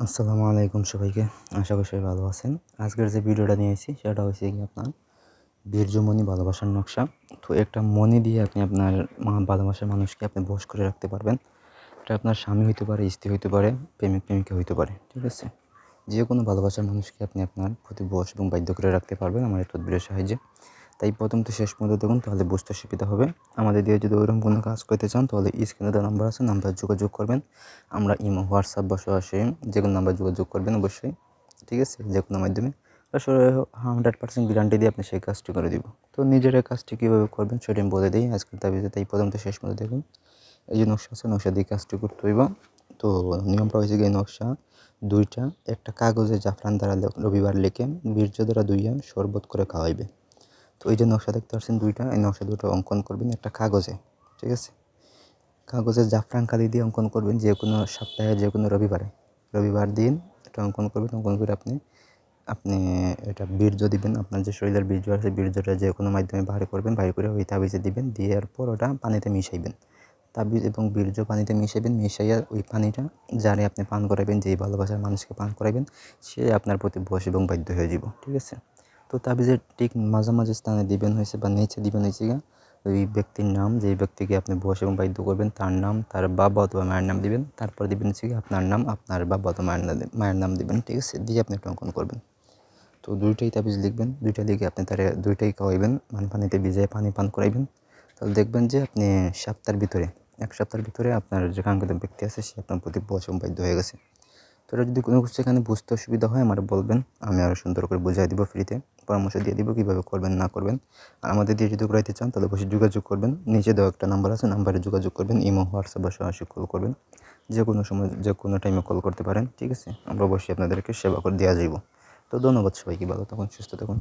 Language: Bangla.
আসসালামু আলাইকুম সবাইকে। আশা করি সবাই ভালো আছেন। আজকের যে ভিডিওটা নিয়েছি সেটা হচ্ছে কি আপনার বীর্যমণি ভালোবাসার নকশা। তো একটা মণি দিয়ে আপনি আপনার ভালোবাসার মানুষকে আপনি বশ করে রাখতে পারবেন। এটা আপনার স্বামী হইতে পারে, স্ত্রী হইতে পারে, প্রেমিক, প্রেমিকা হইতে পারে, ঠিক আছে? যে কোনো ভালোবাসার মানুষকে আপনি আপনার প্রতি বশ এবং বাধ্য করে রাখতে পারবেন। আমার এই তদবিরের সাহায্যে। তাই প্রথম তো শেষ পর্যন্ত দেখুন, তাহলে বুঝতে সুবিধা হবে। আমাদের দিয়ে যদি ওইরকম কোনো কাজ করতে চান, তাহলে স্ক্রিনে দেওয়া নাম্বার আছে নাম্বার যোগাযোগ করবেন। আমরা ইমো হোয়াটসঅ্যাপ বা সরাসরি যে কোনো নাম্বার যোগাযোগ করবেন অবশ্যই। ঠিক আছে? যে কোনো মাধ্যমে। হান্ড্রেড পার্সেন্ট গ্যারান্টি দিয়ে আপনি সেই কাজটি করে দিব। তো নিজের কাজটি কীভাবে করবেন সেটা আমি বলে দিই। আজকের দাবিতে তাই প্রথম তো শেষ পর্যন্ত দেখুন। এই যে নকশা আছে, নকশা দিয়ে কাজটি করতে হইব। তো নিয়মটা হয়েছে গিয়ে নকশা দুইটা, একটা কাগজে জাফরান দ্বারা রবিবার লিখে বীর্য দ্বারা দুইয়া শরবত করে খাওয়াইবে। তো এই যে নকশা দেখতে পাচ্ছেন দুইটা, এই নকশা দুটো অঙ্কন করবেন একটা কাগজে, ঠিক আছে? কাগজে জাফরান কালি দিয়ে অঙ্কন করবেন যে কোনো সপ্তাহে, যে কোনো রবিবারে। রবিবার দিন এটা অঙ্কন করবেন, অঙ্কন করে আপনি আপনি এটা বীর্য দিবেন, আপনার যে শরীরের বীর্য আছে, বীর্যটা যে কোনো মাধ্যমে বাইর করবেন বাইর করে ওই তাবিজে দিবেন, দেওয়ার পর ওটা পানিতে মিশাইবেন। তাবিজ এবং বীর্য পানিতে মিশাইবেন, মিশাইয়া ওই পানিটা যারে আপনি পান করাবেন, যেই ভালোবাসার মানুষকে পান করাবেন, সে আপনার প্রতি বশ এবং বাধ্য হয়ে যাব ঠিক আছে? তো তাবিজের ঠিক মাঝামাঝি স্থানে দিবেন হয়েছে বা নিচে দিবেন হয়েছে গা ওই ব্যক্তির নাম, যেই ব্যক্তিকে আপনি বস এবং বাধ্য করবেন, তার নাম, তার বাবা অথবা মায়ের নাম দিবেন, তারপর দিবেন হচ্ছে আপনার নাম, আপনার বাবা অথবা মায়ের নাম মায়ের নাম দিবেন, ঠিক আছে, দিয়ে আপনি একটু অঙ্কন করবেন। তো দুইটাই তাবিজ লিখবেন, দুইটা লিখে আপনি তার দুইটাই খাওয়াইবেন মানে পানিতে ভিজিয়ে পানি পান করাইবেন। তাহলে দেখবেন যে আপনি সপ্তাহের ভিতরে, এক সপ্তাহের ভিতরে আপনার যে কাঙ্ক্ষিত ব্যক্তি আছে, সে আপনার প্রতি বয়স এবং বাধ্য হয়ে গেছে। তো এটা যদি কোনো কিছু এখানে বুঝতে অসুবিধা হয়, আমার বলবেন। আমি আরও সুন্দর করে বুঝিয়ে দিব ফ্রিতে পরামর্শ দিয়ে দিব কীভাবে করবেন, না করবেন। আর আমাদের দিয়ে যদি করাইতে চান, তাহলে অবশ্যই যোগাযোগ করবেন। নিচে দেওয়া একটা নাম্বার আছে নাম্বারে যোগাযোগ করবেন, ইমো, হোয়াটসঅ্যাপ বা সরাসরি কল করবেন। যে কোনো সময়, যে কোনো টাইমে কল করতে পারেন, ঠিক আছে? আমরা অবশ্যই আপনাদেরকে সেবা করে দেওয়া যাইব। তো ধন্যবাদ সবাইকে, ভালো থাকুন, সুস্থ থাকুন।